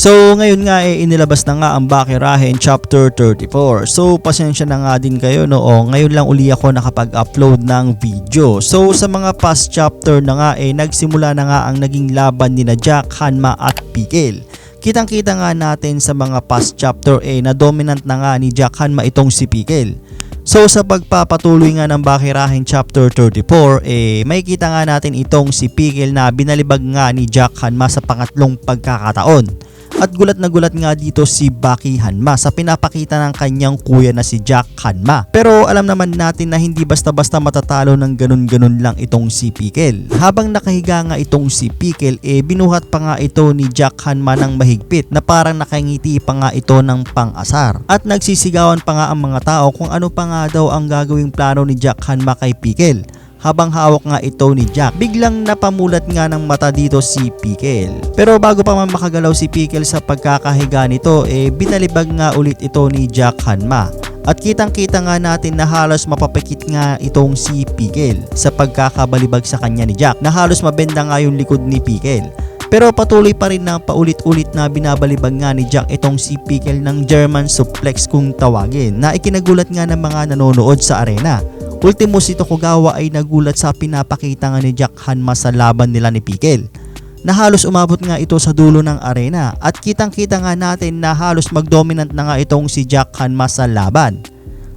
So ngayon nga eh inilabas na nga ang Bakirahen chapter 34. So pasensya na nga din kayo no. O, ngayon lang uli ako nakapag-upload ng video. So sa mga past chapter na nga eh nagsimula na nga ang naging laban ni na Jack, Hanma at Pikil. Kitang-kita nga natin sa mga past chapter eh na dominant na nga ni Jack Hanma itong si Pikil. So sa pagpapatuloy nga ng Bakirahen chapter 34 eh may kita nga natin itong si Pikil na binalibag nga ni Jack Hanma sa pangatlong pagkakataon. At gulat na gulat nga dito si Baki Hanma sa pinapakita ng kanyang kuya na si Jack Hanma. Pero alam naman natin na hindi basta-basta matatalo ng ganun-ganun lang itong si Pikel. Habang nakahiga nga itong si Pikel, eh binuhat pa nga ito ni Jack Hanma ng mahigpit na parang nakangiti pa nga ito ng pang-asar. At nagsisigawan pa nga ang mga tao kung ano pa nga daw ang gagawing plano ni Jack Hanma kay Pikel habang hawak nga ito ni Jack. Biglang napamulat nga ng mata dito si Pikel. Pero bago pa man makagalaw si Pikel sa pagkakahiga nito, eh binalibag nga ulit ito ni Jack Hanma. At kitang kita nga natin na halos mapapikit nga itong si Pikel sa pagkakabalibag sa kanya ni Jack na halos mabenda nga yung likod ni Pikel. Pero patuloy pa rin na paulit-ulit na binabalibag nga ni Jack itong si Pikel ng German suplex kung tawagin na ikinagulat nga ng mga nanonood sa arena. Ultimo si Tokugawa ay nagulat sa pinapakita nga ni Jack Hanma sa laban nila ni Pikel na halos umabot nga ito sa dulo ng arena at kitang kita nga natin na halos magdominant na nga itong si Jack Hanma sa laban.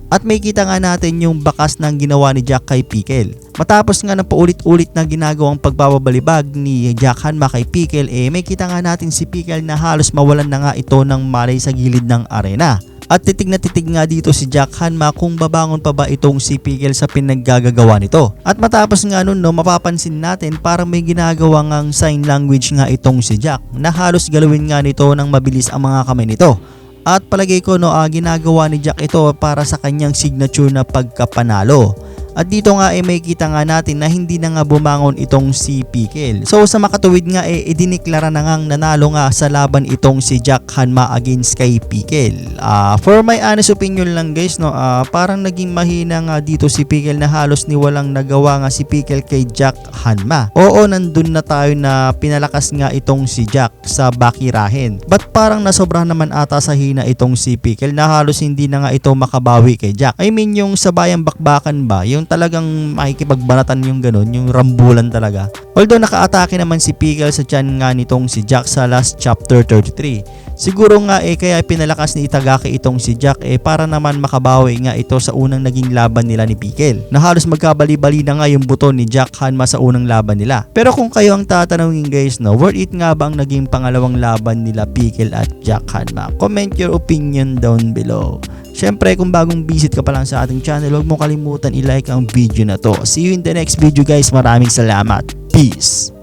At may kita nga natin yung bakas ng ginawa ni Jack kay Pikel. Matapos nga ng paulit-ulit na ginagawang pagbabalibag ni Jack Hanma kay Pikel eh may kita nga natin si Pikel na halos mawalan na nga ito ng malay sa gilid ng arena. At titig na titig nga dito si Jack Hanma kung babangon pa ba itong si Pikel sa pinaggagawa nito. At matapos nga nun no, mapapansin natin parang may ginagawa ngang sign language nga itong si Jack na halos galawin nga nito ng mabilis ang mga kamay nito. At palagay ko no, ah, ginagawa ni Jack ito para sa kanyang signature na pagkapanalo. At dito nga eh may kita nga natin na hindi na nga bumangon itong si Pikel. So sa makatuwid nga eh idiniklara na ngang nanalo nga sa laban itong si Jack Hanma against kay Pikel. Ah, for my honest opinion lang guys no, ah, parang naging mahina nga dito si Pikel na halos ni walang nagawa nga si Pikel kay Jack Hanma. Oo, nandun na tayo na pinalakas nga itong si Jack sa bakirahin. But parang nasobrahan naman ata sa hina itong si Pikel na halos hindi na nga ito makabawi kay Jack. I mean yung sa bayang bakbakan ba, yung talagang makikipagbanatan yung ganun, yung rambulan talaga. Although nakaatake naman si Pikel sa tiyan nga nitong si Jack sa last chapter 33. Siguro nga eh kaya pinalakas ni Itagaki itong si Jack eh para naman makabawi nga ito sa unang naging laban nila ni Pikel. Na halos magkabali-bali na nga yung buto ni Jack Hanma sa unang laban nila. Pero kung kayo ang tatanungin guys no, worth it nga ba ang naging pangalawang laban nila Pikel at Jack Hanma? Comment your opinion down below. Siyempre, kung bagong visit ka pa lang sa ating channel, huwag mo kalimutan i-like ang video na to. See you in the next video guys. Maraming salamat. Peace!